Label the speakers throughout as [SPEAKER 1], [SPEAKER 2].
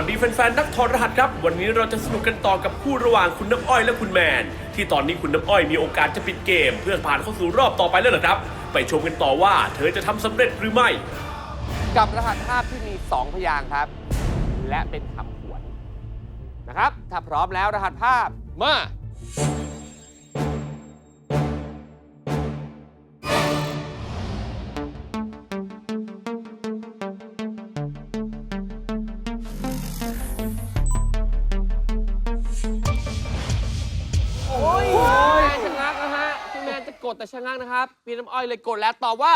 [SPEAKER 1] วัสดีแฟนๆ นักถอดรหัสครับ วันนี้เราจะสนุกกันต่อกับคู่ระหว่างคุณน้ำอ้อยและคุณแมน ที่ตอนนี้คุณน้ำอ้อยมีโอกาสจะปิดเกม เพื่อผ่านเข้าสู่รอบต่อไปแล้วเหรอครับ ไปชมกันต่อว่า เธอจะทำสำเร็จหรือไม่
[SPEAKER 2] กับรหัสภาพที่มี 2 พยางค์ครับ และเป็นคำขวนนะครับ ถ้าพร้อมแล้วรหัสภาพมา แมนจะกดแต่ชะงักนะครับ พี่น้ำอ้อยเลยกดแล้วตอบว่า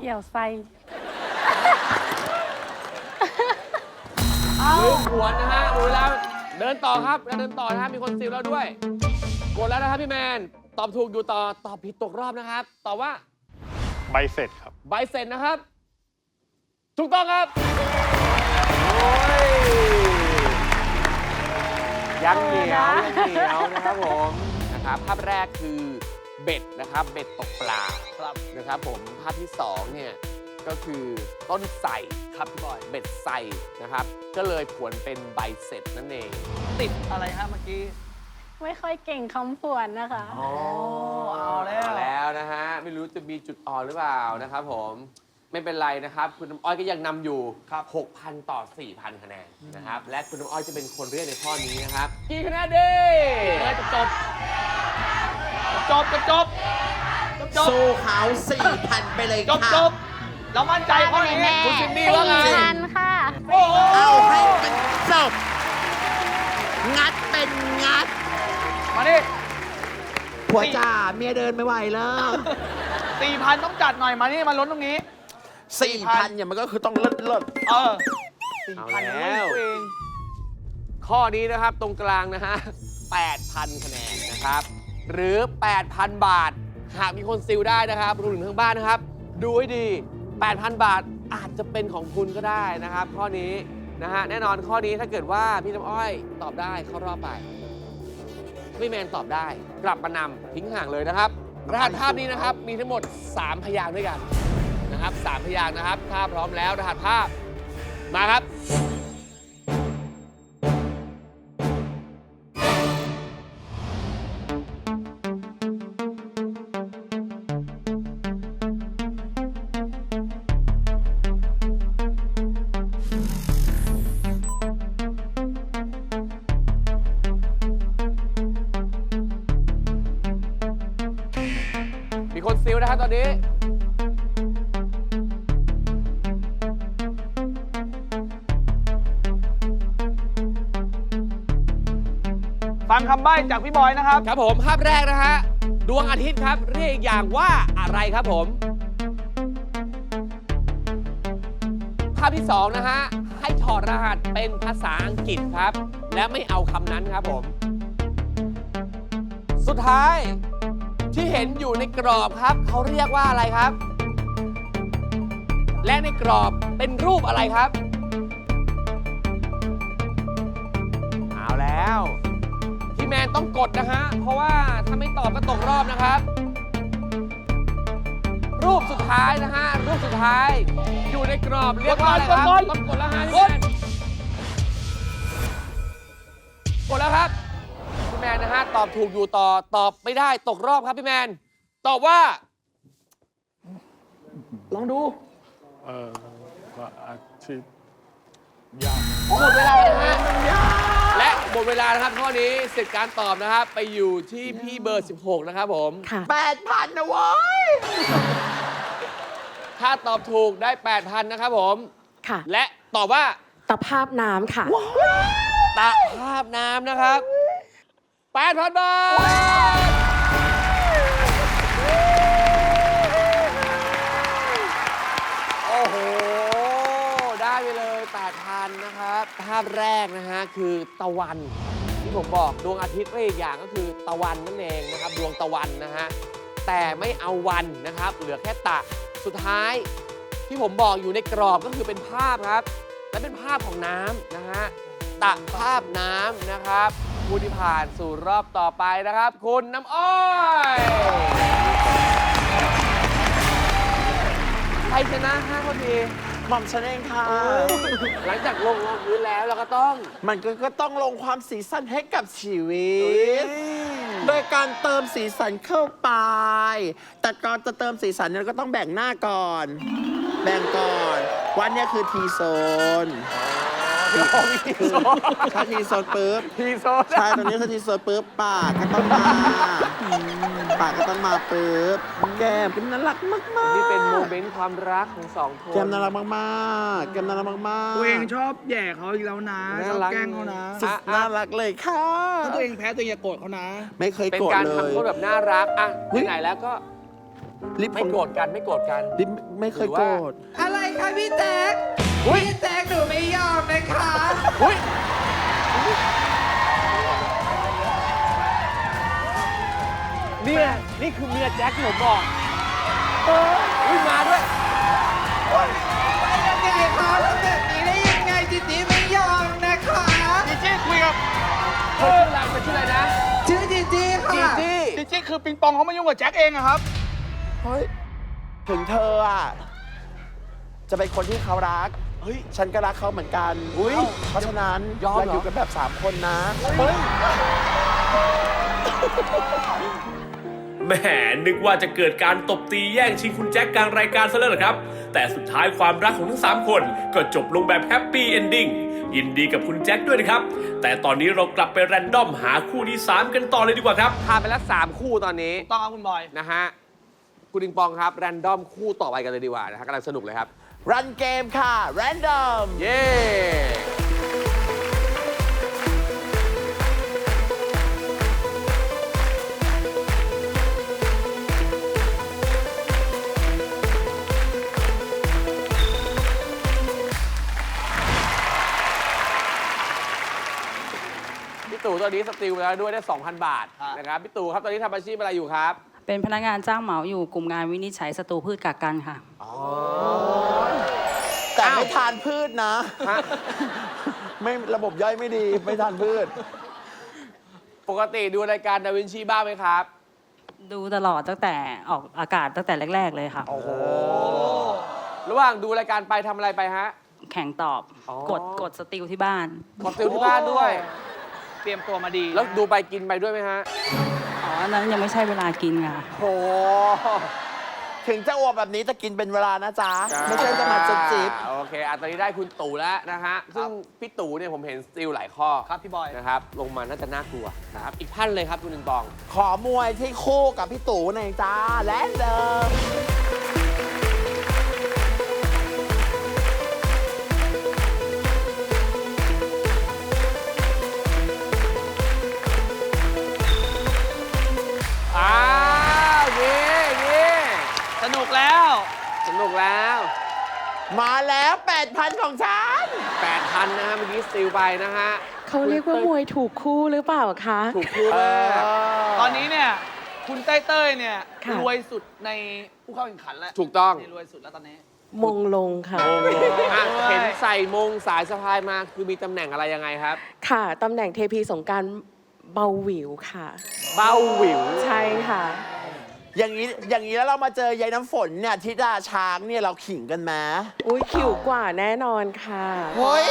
[SPEAKER 3] เกี่ยวไส้
[SPEAKER 2] ลืมหวนนะฮะหมดเวลาเดินต่อครับแล้วเดินต่อนะฮะมีคนซิลแล้วด้วย กดแล้วนะครับพี่แมน ตอบถูกอยู่ต่อ ตอบผิดตกรอบนะครับ ตอบว่า
[SPEAKER 4] ใบเสร็จครับ
[SPEAKER 2] ใบเสร็จนะครับ ถูกต้องครับ โอ้ยยังเหนียวยังเหนียวนะครับผม นะครับ ภาพแรกคือเบ็ดนะครับเบ็ดตกปลาครับนะครับผมภาพที่สองเนี่ยก็คือต้นไทรครับพี่บอยเบ็ดไทรนะครับ ก็เลยผวนเป็นใบเสร็จนั่นเอง
[SPEAKER 5] ติดอะไรฮะเมื่อกี้
[SPEAKER 3] ไม่ค่อยเก่งคำผวนนะคะ
[SPEAKER 5] อ๋อเอาแล้ว
[SPEAKER 2] มาแล้วนะฮะไม่รู้จะมีจุดอ่อนหรือเปล่านะครับผมไม่เป็นไรนะครับ คุณน้ำอ้อยก็ยังนำอยู่
[SPEAKER 5] ครับ
[SPEAKER 2] 6,000 ต่อ 4,000 คะแนนนะครับ และคุณน้ำอ้อยจะเป็นคนเรียกในข้อนี้นะครับ กี่คะแนนดี
[SPEAKER 5] เลยจะ จบจบจะจบจบจบ
[SPEAKER 6] สู้เขาสี่พันไปเลย
[SPEAKER 5] จบ
[SPEAKER 6] ค่ะ
[SPEAKER 5] จบเรามั่นใจข้อนี้
[SPEAKER 3] แม่
[SPEAKER 2] คุณซินดี้ว่าไง
[SPEAKER 3] สี่พันค่ะ
[SPEAKER 5] โอ้โห
[SPEAKER 6] เอาให้มันจบ งัดเป็นงัด
[SPEAKER 5] มาดิ
[SPEAKER 6] ผัวจ่าเมียเดินไม่ไหวแล้ว
[SPEAKER 5] สี่พันต้องจัดหน่อยมานี่มาล้นตรงนี้
[SPEAKER 6] สี่พันอย่างมันก็คือต้องเลิศเลิศ
[SPEAKER 5] เออสี่
[SPEAKER 2] เอา
[SPEAKER 5] พัน
[SPEAKER 2] แล้ว
[SPEAKER 5] ตัวเอง
[SPEAKER 2] ข้อนี้นะครับตรงกลางนะฮะ8,000 คะแนนนะครับ หรือ 8,000 บาท หากมีคนซิลได้นะครับรวมถึงทั้งบ้านนะครับ ดูให้ดี 8,000 บาทอาจจะเป็นของคุณก็ได้นะครับ ข้อนี้นะฮะแน่นอนข้อนี้ถ้าเกิดว่าพี่น้ำอ้อยตอบได้เข้ารอบไปพี่แมนตอบได้ กลับมานำทิ้งห่างเลยนะครับรหัสภาพนี้นะครับมีทั้งหมด 3 พยางค์ด้วยกันนะครับสามพยางค์นะครับ ถ้าพร้อมแล้วรหัสภาพมาครับ นะครับตอนนี้
[SPEAKER 5] ฟังคำใบ้จากพี่บอยนะครับ
[SPEAKER 2] ครับผมภาพแรกนะฮะ ดวงอาทิตย์ครับ เรียกอีกอย่างว่าอะไรครับผม ภาพที่สองนะฮะ ให้ถอดรหัสเป็นภาษาอังกฤษครับ และไม่เอาคำนั้นครับผม สุดท้ายที่ เห็นอยู่ในกรอบครับ เขาเรียกว่าอะไรครับ และในกรอบเป็นรูปอะไรครับ เอาแล้ว พี่แมนต้องกดนะฮะ เพราะว่าถ้าไม่ตอบก็ตกรอบนะครับ รูปสุดท้ายนะฮะ รูปสุดท้าย อยู่ในกรอบเรียกว่าอะไรครับ
[SPEAKER 5] กดก่อน
[SPEAKER 2] ต้องกดแล้วฮะ
[SPEAKER 5] ก
[SPEAKER 2] พี่
[SPEAKER 5] ด
[SPEAKER 2] แมนกดแล้วครับ แมนนะฮะ ตอบถูกอยู่ต่อ ตอบไม่ได้ตกรอบครับพี่แมน ตอบว่า
[SPEAKER 5] ลองดู
[SPEAKER 4] เออว่าอาชีพยาก
[SPEAKER 2] หมดเวลานะฮะและหมดเวลานะครับข้อนี้เสร็จการตอบนะครับ ไปอยู่ที่พี่เบอร์ 16 นะครับผม
[SPEAKER 3] ค่ะ
[SPEAKER 6] แปดพันนะเว้ย
[SPEAKER 2] ถ้าตอบถูกได้ 8,000 นะครับผม
[SPEAKER 3] ค่ะ
[SPEAKER 2] และตอบว่า
[SPEAKER 3] ตะภาพน้ำค่ะ
[SPEAKER 2] ตะภาพน้ำนะครับ 8,000 บาท โอ้โห ได้ไปเลย 8,000กันนะครับ ภาพแรกนะฮะ คือตะวัน ที่ผมบอกดวงอาทิตย์ก็อีกอย่างก็คือตะวันนั่นเองนะครับ ดวงตะวันนะฮะ แต่ไม่เอาวันนะครับ เหลือแค่ตะ สุดท้ายที่ผมบอกอยู่ในกรอบก็คือเป็นภาพครับ และเป็นภาพของน้ำนะฮะ ตะภาพน้ำนะครับ ผู้ที่ผ่านสู่รอบต่อไปนะครับ คุณน้ำอ้อยใครชนะห้าคนดี
[SPEAKER 6] หม่อมฉันเองค่ะ
[SPEAKER 2] หลังจากลงลงพื้นแล้วเราก็ต้อง
[SPEAKER 6] มันก็ก็ต้องลงความสีสันให้กับชีวิต โดยการเติมสีสันเข้าไป แต่ก่อนจะเติมสีสันเนี่ยเราก็ต้องแบ่งหน้าก่อน แบ่งก่อน วันเนี้ยคือทีโซน ถ้าทีโซนปุ๊บ
[SPEAKER 2] ทีโซน
[SPEAKER 6] ใช่ตรงนี้คือทีโซนปุ๊บปากก็ต้องมาปากก็ต้องมาปุ๊บแก้มก็น่ารักมากๆ
[SPEAKER 2] นี่เป็นโมเมนต์ความรักของสองคน
[SPEAKER 6] แก้มน่ารักมากๆแก้มน่ารักมากๆ
[SPEAKER 5] ตัวเองชอบแย่เขาอีกแล้วนะชอบแกล้งเขานะ
[SPEAKER 6] สุดน่ารักเลยค่ะ
[SPEAKER 5] ถ้าตัวเองแพ้ตัวเองอย่าโกรธเขานะ
[SPEAKER 6] ไม่เคย
[SPEAKER 2] เป็น
[SPEAKER 6] โกรธ
[SPEAKER 2] การ
[SPEAKER 6] เลย
[SPEAKER 2] ทำโทษแบบน่ารักอะ
[SPEAKER 6] เฮ้ย
[SPEAKER 2] ไหนๆแล้วก็
[SPEAKER 6] ลิป
[SPEAKER 2] ไม่โกรธกันไม่โกรธกัน
[SPEAKER 6] ลิปไม่เคย
[SPEAKER 2] หรือว่า
[SPEAKER 6] โกรธ
[SPEAKER 7] อะไรคะพี่แจ๊คพี่แจ๊ อุ้
[SPEAKER 2] ยเนี่ยนี่คือเมียแจ็คที่ผมบอกเอออุ้ยมาด้วย
[SPEAKER 7] ยังไงคะทำแบบนี้ได้ยังไงจิจิไม่ยอมนะคะ
[SPEAKER 5] จีจี้คุยกับ
[SPEAKER 2] เธอชื่ออะไรเธอชื่ออะไรนะ
[SPEAKER 7] ชื่อจิจิ
[SPEAKER 2] จี
[SPEAKER 7] ค่ะ
[SPEAKER 2] จี้
[SPEAKER 5] จีจี้คือปิงปองเขามายุ่งกับแจ็คเองอะครับ
[SPEAKER 6] เฮ้ยถึงเธออะจะเป็นคนที่เขารัก เฮ้ย ฉันก็รักเขาเหมือนกันอุ้ยเพราะฉะนั้น
[SPEAKER 2] ยอมเหรอ
[SPEAKER 6] เราอยู่กันแบบ 3 คนนะเฮ้ย
[SPEAKER 1] แหมนึกว่าจะเกิดการตบตีแย่งชิงคุณแจ็คกลางรายการซะแล้วเหรอครับ แต่สุดท้ายความรักของทั้ง 3 คนก็จบลงแบบแฮปปี้เอนดิ้งยินดีกับคุณแจ็คด้วยนะครับ แต่ตอนนี้เรากลับไปแรนดอมหาคู่ที่ 3 กันต่อเลยดีกว่าครับ
[SPEAKER 2] ผ่านไปแล้วสามคู่ตอนนี้
[SPEAKER 5] ต้องครับคุณบอย
[SPEAKER 2] นะฮะ คุณดิงปองครับ แรนดอมคู่ต่อไปกันเลยดีกว่านะฮะกำลังสนุกเลยครับ
[SPEAKER 6] รันเกมค่ะ แรนดอม
[SPEAKER 2] เย้ พี่ตู่ตอนนี้สติลไปแล้วด้วยได้ 2,000 บาท
[SPEAKER 5] ครับ
[SPEAKER 2] นะครับ พี่ตู่ครับ ตอนนี้ทำอาชีพอะไรอยู่ครับ
[SPEAKER 8] เป็นพนักงานจ้างเหมาอยู่กลุ่มงานวินิจฉัยศัตรูพืชกักกันค่ะ
[SPEAKER 6] แต่ไม่ทานพืชนะ
[SPEAKER 2] ฮะ
[SPEAKER 6] ไม่ระบบย่อยไม่ดีไม่ทานพืช
[SPEAKER 2] ปกติดูรายการดาวินชีบ้างไหมครับ
[SPEAKER 8] ดูตลอดตั้งแต่ออกอากาศตั้งแต่แรก ๆ เลยค่ะ
[SPEAKER 2] โอ้โห ระหว่างดูรายการไปทำอะไรไปฮะ
[SPEAKER 8] แข่งตอบ
[SPEAKER 2] อ๋อ
[SPEAKER 8] กดกดสติลที่บ้าน
[SPEAKER 2] กดติวที่บ้านด้วย
[SPEAKER 5] เตรียมตัวมาดี
[SPEAKER 2] แล้วดูไปกินไปด้วยไหมฮะ
[SPEAKER 8] อ๋ออันนั้นยังไม่ใช่เวลากินค่ะ
[SPEAKER 2] โอ้
[SPEAKER 6] ถึงจะอวบแบบนี้จะกินเป็นเวลานะจ๊ะ ไม่ใช่จะมาจุบจิบ
[SPEAKER 2] โอเคอะตอนนี้ได้คุณตู่แล้วนะฮะ ซึ่งพี่ตู่เนี่ยผมเห็นสติลหลายข้อ
[SPEAKER 5] ครับพี่บอย
[SPEAKER 2] นะครับ ลงมาน่าจะน่ากลัวนะครับ อีกท่านเลยครับคุณหนึ่งปอง
[SPEAKER 6] ขอมวยที่คู่กับพี่ตู่หน่อยจ้าและเดิม
[SPEAKER 5] กแล้ว
[SPEAKER 6] มาแล้ว 8,000 ของฉัน
[SPEAKER 2] 8,000 นะฮะเมื่อกี้สติลไปนะฮะ
[SPEAKER 3] เขาเรียกว่ามวยถูกคู่หรือเปล่าคะ
[SPEAKER 2] ถูกคู่มาก
[SPEAKER 5] ตอนนี้เนี่ย คุณเต้ยเต้ยเนี่ย
[SPEAKER 3] ค่ะ
[SPEAKER 5] รวยสุดในผู้เข้าแข่งขันแล้ว
[SPEAKER 2] ถูกต้อง
[SPEAKER 5] นี่รวยสุดแล้วตอนนี้
[SPEAKER 3] มงลงค่ะ
[SPEAKER 2] อะเห็นใส่มงสายสะพายมาคือมีตำแหน่งอะไรยังไงครับ
[SPEAKER 3] ค่ะตำแหน่งเทพีสงกรารเบาหวิวค่ะ
[SPEAKER 2] เบ้าหวิว
[SPEAKER 3] ใช่ค่ะ
[SPEAKER 6] อย่างนี้อย่างนี้แล้วเรามาเจอยายน้ำฝนเนี่ยทิดาช้างเนี่ยเราขิงกันไหม
[SPEAKER 3] อุ้ยขิวกว่าแน่นอนค่ะ
[SPEAKER 6] เฮ้ย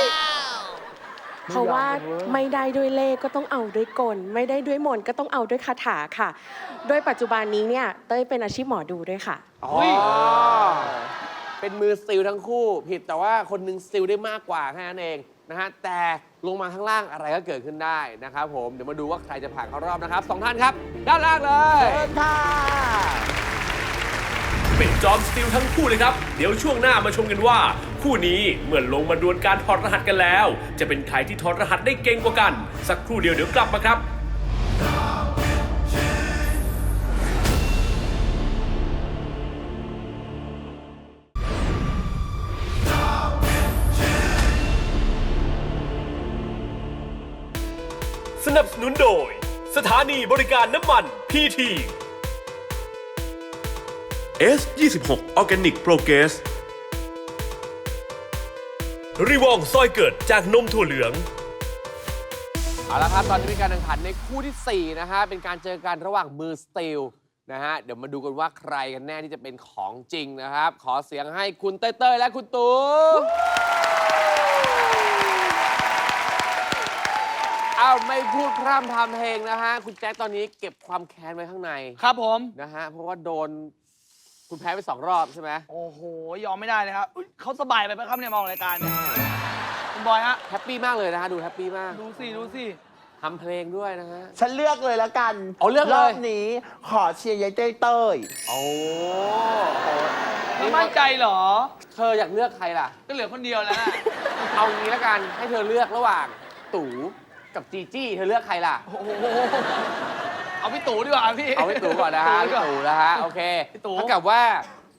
[SPEAKER 3] เพราะว่าไม่ได้ด้วยเลขก็ต้องเอาด้วยกล ไม่ได้ด้วยมนต์ก็ต้องเอาด้วยคาถาค่ะ โดยปัจจุบันนี้เนี่ยเต้ยเป็นอาชีพหมอดูด้วยค่ะ
[SPEAKER 2] อ๋อเป็นมือสติลทั้งคู่ ผิดแต่ว่าคนหนึงสติลได้มากกว่าแค่นั้นเอง นะฮะแต่ลงมาข้างล่างอะไรก็เกิดขึ้นได้นะครับผมเดี๋ยวมาดูว่าใครจะผ่านเข้ารอบนะครับสองท่านครับ ด้านล่างเลย
[SPEAKER 6] เชิญค่ะ
[SPEAKER 1] เป็นจอมสติลทั้งคู่เลยครับ เดี๋ยวช่วงหน้ามาชมกันว่า คู่นี้เมื่อลงมาดวลการถอดรหัสกันแล้ว จะเป็นใครที่ถอดรหัสได้เก่งกว่ากัน สักครู่เดียวเดี๋ยวกลับมาครับ นับสนุนโดย สถานีบริการน้ำมันพีที S26 Organic Progress รีวองซอยเกิดจากนมถั่วเหลือง
[SPEAKER 2] เอาละครับ ตอนนี้มีการแข่งขันในคู่ที่ 4 นะฮะ เป็นการเจอกันระหว่างมือสตีลนะฮะ เดี๋ยวมาดูกันว่าใครกันแน่ที่จะเป็นของจริงนะครับ ขอเสียงให้คุณเต้ยเต้และคุณตู อาไม่พูดพร่ำทำเพลงนะฮะ คุณแจ็คตอนนี้เก็บความแค้นไว้ข้างใน
[SPEAKER 5] ครับผม
[SPEAKER 2] นะฮะ เพราะว่าโดน คุณแพ้ไปสองรอบใช่ไหม
[SPEAKER 5] โอ้โห ยอมไม่ได้เลยครับอุ๊ยเขาสบายไปไหมครับเนี่ยมองรายการเนี่ยคุณบอยฮะ
[SPEAKER 2] แฮปปี้มากเลยนะฮะ ดูแฮปปี้มาก
[SPEAKER 5] ดูสิดูสิ
[SPEAKER 2] ทำเพลงด้วยนะฮะ
[SPEAKER 6] ฉันเลือกเลยละกัน
[SPEAKER 2] เอาเลือกเลย
[SPEAKER 6] รอบนี้ขอเชียร์ยายเต้ยเต้ย
[SPEAKER 2] โอ้
[SPEAKER 5] ไม่มั่นใจเหรอ
[SPEAKER 2] เธออยากเลือกใครล่ะ
[SPEAKER 5] ก็เหลือคนเดียวแล้วนะ
[SPEAKER 2] เอางี้แล้วกันให้เธอเลือกระหว่างตู่ กับจีจี้เธอเลือกใครล่ะ
[SPEAKER 5] โอ้โหเอาพี่ตู่ดีกว่าพี่
[SPEAKER 2] เอาพี่ตู่ก่อนนะฮะ
[SPEAKER 5] ดี
[SPEAKER 2] พี่
[SPEAKER 5] กว่า
[SPEAKER 2] ตู่นะฮะโอเค
[SPEAKER 5] พี่ตู่
[SPEAKER 2] เท่ากับว่า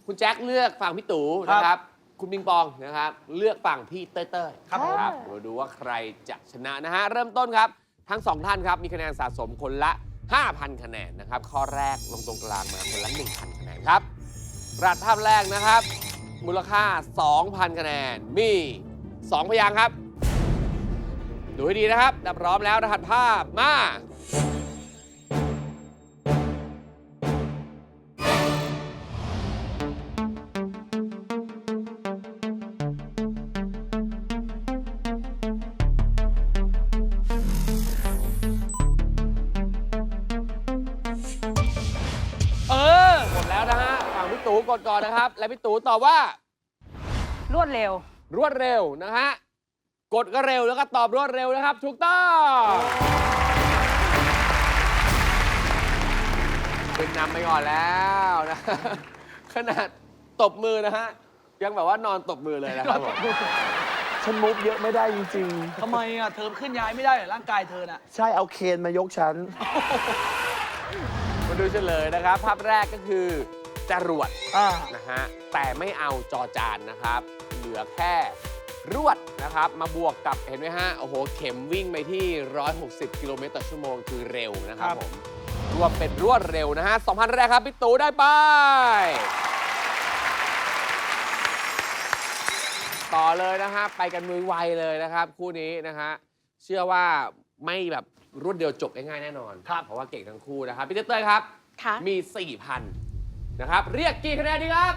[SPEAKER 2] คุณแจ็คเลือกฝั่งพี่ตู่
[SPEAKER 5] ครับ
[SPEAKER 2] นะครับ คุณปิงปองนะครับ เลือกฝั่งพี่เต้ยเต้ย
[SPEAKER 5] ครับผม
[SPEAKER 2] ครับเราดูว่าใครจะชนะนะฮะเริ่มต้นครับ ทั้งสองท่านครับมีคะแนนสะสมคนละ 5,000 คะแนนนะครับ ข้อแรกลงตรงกลางมาคนละ1,000คะแนนครับรหัสภาพแรกนะครับ มูลค่า 2,000 คะแนนมี 2 พยางค์ครับ ดูให้ดีนะครับถ้าพร้อมแล้วรหัสภาพมา
[SPEAKER 5] เออ
[SPEAKER 2] หมดแล้วนะฮะฝั่งพี่ตู่กดก่อนนะครับ และพี่ตู่ตอบว่า
[SPEAKER 8] รวดเร็ว
[SPEAKER 2] รวดเร็วนะฮะ กดก็เร็วแล้วก็ตอบรวดเร็วนะครับ ถูกต้องเป็นนำไปก่อนแล้วนะ ขนาดตบมือนะฮะ ยังแบบว่านอนตบมือเลยนะครับผม
[SPEAKER 6] ฉันมุกเยอะไม่ได้จริง
[SPEAKER 5] ทำไมอะ เธอขึ้นย้ายไม่ได้เหรอร่างกายเธอน่ะ
[SPEAKER 6] ๆ ใช่เอาเคนมายกฉัน
[SPEAKER 2] มาดูเฉลยนะครับ ภาพแรกก็คือจรวด
[SPEAKER 5] อ่า
[SPEAKER 2] นะฮะแต่ไม่เอาจอจานนะครับ เหลือแค่ รวดนะครับ มาบวกกับเห็นไหมฮะ โอ้โห เข็มวิ่งไปที่ 160 กิโลเมตรต่อชั่วโมงคือเร็วนะครับ
[SPEAKER 5] ครับ
[SPEAKER 2] ผม รวมเป็นรวดเร็วนะฮะ2,000 แรกครับพี่ตู่ได้ไป ต่อเลยนะฮะ ไปกันมือไวเลยนะครับ คู่นี้นะฮะ เชื่อว่าไม่แบบรวดเดียวจบง่ายๆแน่นอน
[SPEAKER 5] ครับ
[SPEAKER 2] เพราะว่าเก่งทั้งคู่นะครับ พี่เต้ยครับ
[SPEAKER 3] ค่ะ
[SPEAKER 2] มี 4,000 นะครับ เรียกกี่คะแนนดีครับ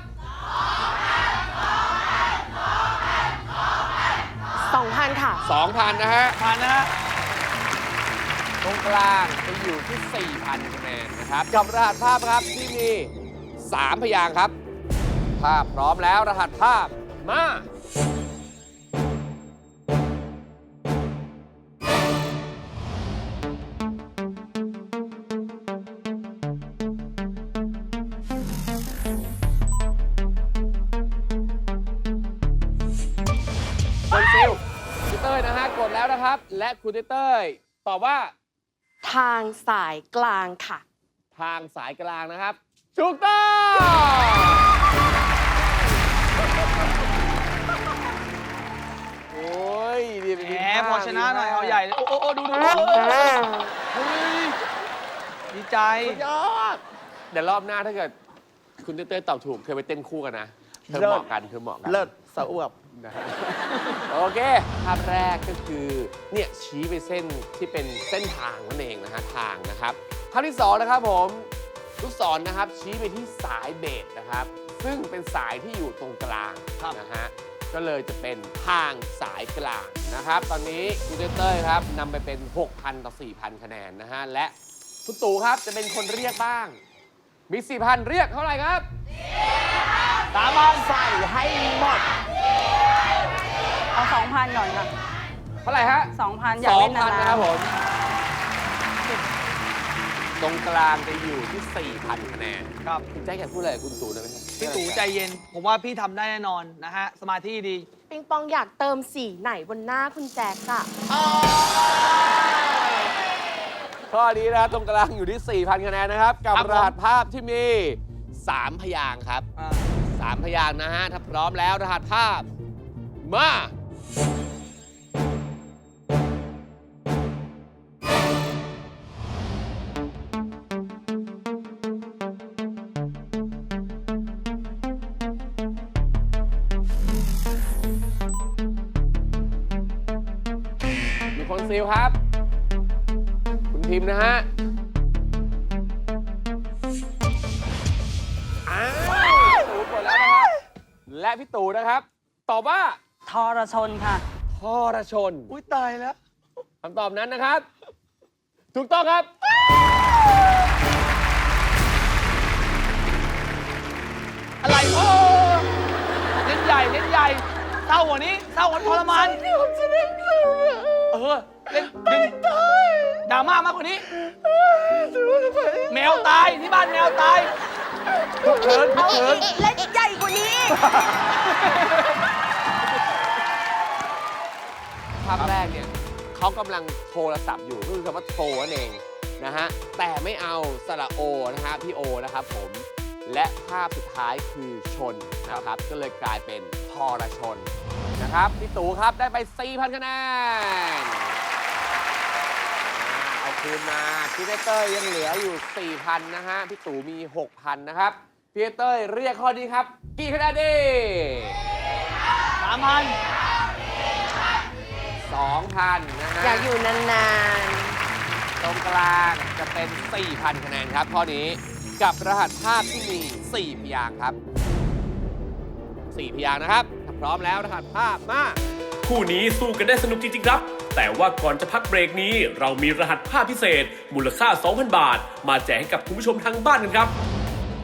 [SPEAKER 3] 2,000 ค่ะ
[SPEAKER 2] 2,000 นะฮะ
[SPEAKER 5] ผ่านนะฮะ
[SPEAKER 2] ตรงกลางจะอยู่ที่ 4,000คะแนนนะครับกับรหัสภาพครับที่มี 3 พยางค์ครับถ้าพร้อมแล้วรหัสภาพมา แล้วนะครับและคุณเต้ยตอบว่า
[SPEAKER 3] ทางสายกลางค่ะ
[SPEAKER 2] ทางสายกลางนะครับถูกต้องโอ้ยดีไป
[SPEAKER 5] แห
[SPEAKER 2] ดี
[SPEAKER 5] ม
[SPEAKER 2] มาก
[SPEAKER 5] พอชนะหน่อย
[SPEAKER 2] ดีมก
[SPEAKER 5] เอาใหญ่เลยโอ้โอ้โอ้ดูดูเฮ้ยดีใจ
[SPEAKER 2] สุดยอดเดี๋ยวรอบหน้าถ้าเกิด คุณเต้ยๆตอบถูกเธอไปเต้นคู่กันนะเธอเหมาะกันเธอเหมาะกัน
[SPEAKER 6] เลิศ สะอวบ
[SPEAKER 2] นะฮะโอเค ภาพแรกก็คือ เนี่ยชี้ไปเส้นที่เป็นเส้นทางนั่นเองนะฮะทางนะครับ ภาพที่สองนะครับผมลูกศรนะครับชี้ไปที่สายเบสนะครับ ซึ่งเป็นสายที่อยู่ตรงกลาง
[SPEAKER 5] ครับ
[SPEAKER 2] นะฮะ ก็เลยจะเป็นทางสายกลางนะครับ ตอนนี้คุณเต้ยครับนำไปเป็น 6,000 ต่อ 4,000 คะแนนนะฮะ และคุณตู่ครับจะเป็นคนเรียกบ้าง มี4,000เรียกเท่าไหร่ครับ
[SPEAKER 5] สามพัน
[SPEAKER 6] ใส่ให้หมด
[SPEAKER 8] เอา2,000ก่อนค่ะ
[SPEAKER 2] เท่าไหร่ฮะ
[SPEAKER 8] 2,000อยากเล่น
[SPEAKER 2] 2,000
[SPEAKER 8] นา
[SPEAKER 2] นะ
[SPEAKER 8] น
[SPEAKER 2] ครับผม ตรงกลางจะอยู่ที่4,000คะแนน
[SPEAKER 5] ครับ
[SPEAKER 2] คุณแจ๊คอยากพูดอะไรกับคุณตู่หน่อยไหมครับ
[SPEAKER 5] พี่ตู่ใจเย็น ผมว่าพี่ทำได้แน่นอนนะฮะ สมาธิดี
[SPEAKER 3] ปิงปองอยากเติมสีไหนบนหน้าคุณแจ็คอะ
[SPEAKER 2] ข้อนี้นะครับตรงกลางอยู่ที่ 4,000คะแนนนะครับ กับ
[SPEAKER 5] ร
[SPEAKER 2] หัสภาพที่มี 3 พยางครับ
[SPEAKER 5] อ่า
[SPEAKER 2] 3 พยางนะฮะ ถ้าพร้อมแล้วรหัสภาพ มา มีคนซีลครับ พิมพ์นะฮะอ้าวถูกหมดแล้วนะครับและพี่ตู่นะครับ ตอบว่า
[SPEAKER 8] ทรชนค่ะ
[SPEAKER 2] ทรชน
[SPEAKER 7] อุ้ยตายแล้ว
[SPEAKER 2] คำตอบนั้นนะครับ ถูกต้องครับ
[SPEAKER 5] อะไรโอ้เล่นใหญ่เล่นใหญ่เศร้ากว่านี้เศร้ากว่าทรมาน เออ เล่นดึงดราม่ามากกว่านี้ แมวตายที่บ้านแมวตายทุกเชิญทุกเชิญ
[SPEAKER 3] เล่นใหญ่กว่านี้
[SPEAKER 2] ภาพแรกเนี่ยเขากำลังโทรศัพท์อยู่ก็คือคำว่าโทรนั่นเองนะฮะแต่ไม่เอาสระโอนะฮะพี่โอนะครับผมและภาพสุดท้ายคือชนนะครับก็เลยกลายเป็นทรชนนะครับพี่ตู่ครับได้ไป 4,000คะแนนอ่าเอา คืนมาพี่เต้ยยังเหลืออยู่ 4,000 นะฮะ พี่ตู่มี 6,000 นะครับ พี่เต้ยเรียกข้อนี้ครับ กี่คะแนนดี
[SPEAKER 5] สามพัน
[SPEAKER 2] 2,000นะฮะ
[SPEAKER 3] อยากอยู่นาน
[SPEAKER 2] ตรงกลางจะเป็น 4,000 คะแนนครับข้อนี้กับรหัสภาพที่มี 4 พยางค์ครับ 4 พยางค์นะครับถ้าพร้อมแล้วรหัสภาพมา
[SPEAKER 1] คู่นี้สู้กันได้สนุกจริงๆครับ แต่ว่าก่อนจะพักเบรกนี้ เรามีรหัสภาพพิเศษ มูลค่า 2,000 บาท มาแจกให้กับคุณผู้ชมทางบ้านกันครับ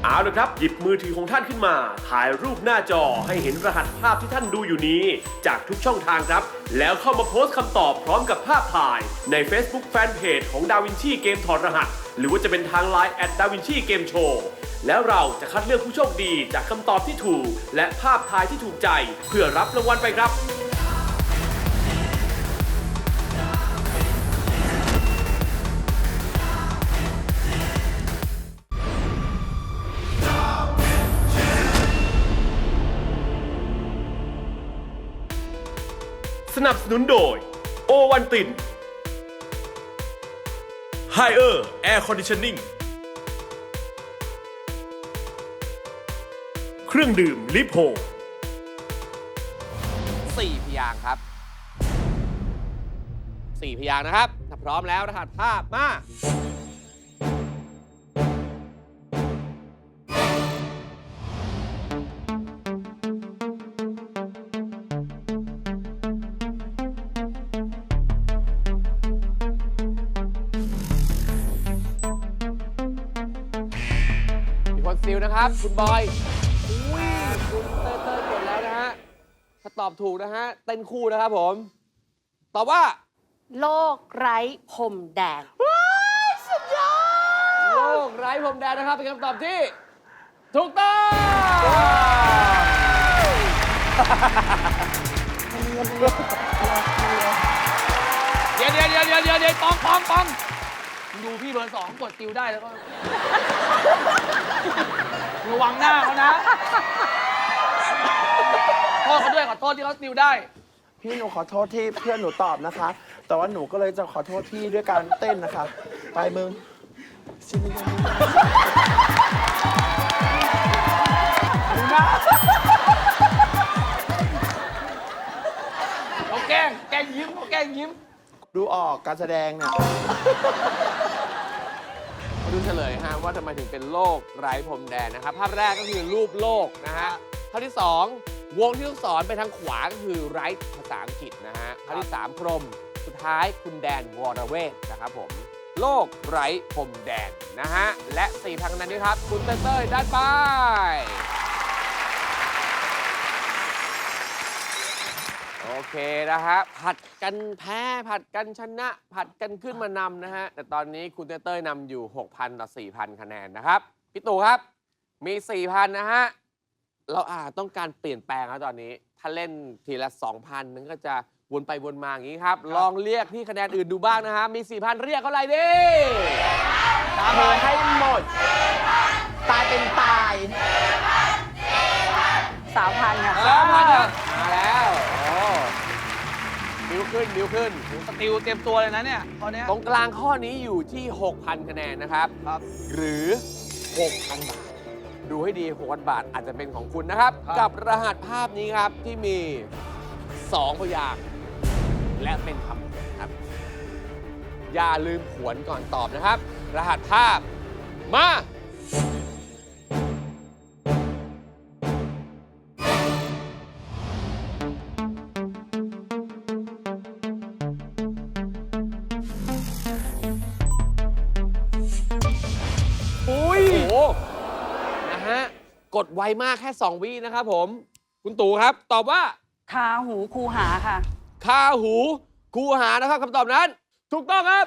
[SPEAKER 1] เอาเลยครับ หยิบมือถือของท่านขึ้นมา ถ่ายรูปหน้าจอให้เห็นรหัสภาพที่ท่านดูอยู่นี้ จากทุกช่องทางครับ แล้วเข้ามาโพสต์คำตอบพร้อมกับภาพถ่าย ใน Facebook Fanpage ของดาวินชีเกมถอดรหัส หรือว่าจะเป็นทาง Line แอดดาวินชีเกมโชว์แล้วเราจะคัดเลือกผู้โชคดีจากคำตอบที่ถูก และภาพถ่ายที่ถูกใจ เพื่อรับรางวัลไปครับ นับสนุนโดย โอวันตินไฮเออร์แอร์คอนดิชนิ่งเครื่องดื่มลิโพ
[SPEAKER 2] 4พยางค์ครับสี่พยางค์นะครับถ้าพร้อมแล้วรหัสภาพมา นซิลนะครับ คุณบอยอุ้ยคุณเต้ยเต้ยกดแล้วนะฮะถ้าตอบถูกนะฮะเต้นคู่นะครับผม ตอบว่า
[SPEAKER 3] ๆโลกไร้พรมแดน
[SPEAKER 2] โลกไร้พรมแดนนะครับเป็นคำตอบที่ ถูกต้อง
[SPEAKER 5] เดี๋ยวเดี๋ยวเดี๋ยวเดี๋ยวเดี๋ยวเดี๋ยวปองปองปองมึง ดูพี่เบอร์สองกดติวได้แล้วก็ ระวังหน้าเขานะ โทษเขาด้วยขอโทษที่เขาติวได้
[SPEAKER 6] พี่หนูขอโทษที่เพื่อนหนูตอบนะคะ แต่ว่าหนูก็เลยจะขอโทษพี่ด้วยการเต้นนะคะ ไปมึง
[SPEAKER 5] เขาแกล้งแกล้งยิ้มเขาแกล้งยิ้ม
[SPEAKER 6] ดูออกการแสดงเนี่ย
[SPEAKER 2] มา ดูเฉลยฮะว่าทำไมถึงเป็นโลกไร้พรมแดนนะครับภาพแรกก็คือรูปโลกนะฮะภาพที่ 2 วงที่ลูกศรไปทางขวาก็คือไร้ภาษาอังกฤษนะฮะภาพที่ 3 พรมสุดท้ายคุณแดนวอรเวทนะครับผมโลกไร้พรมแดนนะฮะและ4ทางนั้นด้วยครับ คุณเตเต้ยด้านไป โอเคนะฮะผัดกันแพ้ผัดกันชนะ ผัดกันขึ้นมานำนะฮะ แต่ตอนนี้คุณเต้ยเต้ยนำอยู่ 6,000 ต่อ 4,000 คะแนนนะครับ พี่ตู่ครับ มี 4,000 นะฮะ เราอาจต้องการเปลี่ยนแปลงครับตอนนี้ ถ้าเล่นทีละ 2,000นั้นก็จะวนไปวนมาอย่างนี้ครับ ลองเรียกที่คะแนนอื่นดูบ้างนะฮะ มี 4,000 เรียกเขาอะไรดิ
[SPEAKER 6] เทให้หมด ตายเป็นตาย
[SPEAKER 8] สามพันค่ะ
[SPEAKER 2] สามพันครับมาแล้วโอ้ ดิวขึ้นดิวขึ้น
[SPEAKER 5] สติวเตรียมตัวเลยนะเนี่ยตอนเนี้ย
[SPEAKER 2] ตรงกลางข้อนี้อยู่ที่ 6,000 คะแนนนะครับ
[SPEAKER 5] ครับ
[SPEAKER 2] หรือ 6,000 บาท ดูให้ดี6,000บาทอาจจะเป็นของคุณนะครับ
[SPEAKER 5] ครับ
[SPEAKER 2] กับรหัสภาพนี้ครับที่มี 2 พยางค์และเป็นคำผลครับ อย่าลืมผวนก่อนตอบนะครับ รหัสภาพมา กดไวมากแค่ 2 วินะครับผม คุณตู่ครับ ตอบว่า
[SPEAKER 8] คาหูคูหาค่ะ
[SPEAKER 2] คาหูคูหานะครับคำตอบนั้น ถูกต้องครับ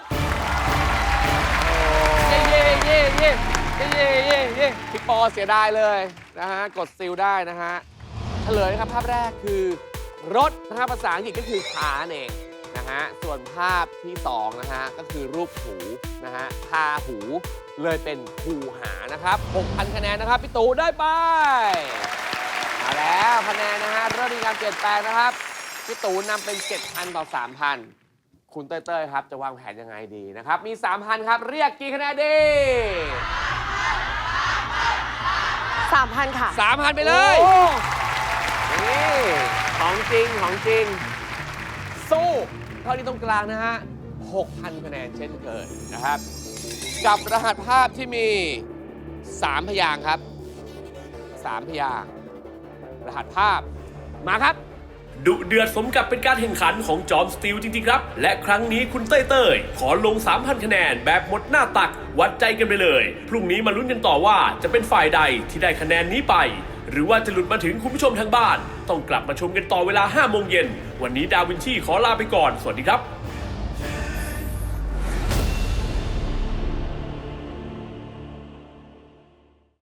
[SPEAKER 2] เย่เย่เย่เย่เย่เย่เย่พี่ปอเสียดายเลยนะฮะ กดซิลได้นะฮะ เฉลยนะครับภาพแรกคือ รถนะครับภาษาอังกฤษก็คือขาเองนะฮะ ส่วนภาพที่ 2 นะฮะ ก็คือรูปหูนะฮะคาหู เลยเป็นคูหานะครับ 6,000 คะแนนนะครับ พี่ตู่ได้ไปมาแล้วคะแนนนะฮะเริ่มมีการเปลี่ยนแปลงนะครับ พี่ตู่นำเป็น 7,000 ต่อ 3,000 คุณเต้ยเต้ยครับ จะวางแผนยังไงดีนะครับ มี 3,000 ครับ เรียกกี่คะแนนดี
[SPEAKER 3] 3,000ค่ะ
[SPEAKER 2] 3,000 ไปเลยนี่ของจริงของจริง สู้เท่านี้ตรงกลางนะฮะ 6,000 คะแนนเช่นเคยนะครับ กับรหัสภาพที่มี 3 พยางค์ครับ 3 พยางค์รหัสภาพมาครับ
[SPEAKER 1] ดุเดือดสมกับเป็นการแข่งขันของจอมสตีลจริงๆครับ และครั้งนี้คุณเต้ยเต้ยขอลง 3,000 คะแนนแบบหมดหน้าตักวัดใจกันไปเลย พรุ่งนี้มาลุ้นกันต่อว่าจะเป็นฝ่ายใดที่ได้คะแนนนี้ไป หรือว่าจะหลุดมาถึงคุณผู้ชมทางบ้าน ต้องกลับมาชมกันต่อเวลา5โมงเย็นวันนี้ดาวินชีขอลาไปก่อนสวัสดีครับ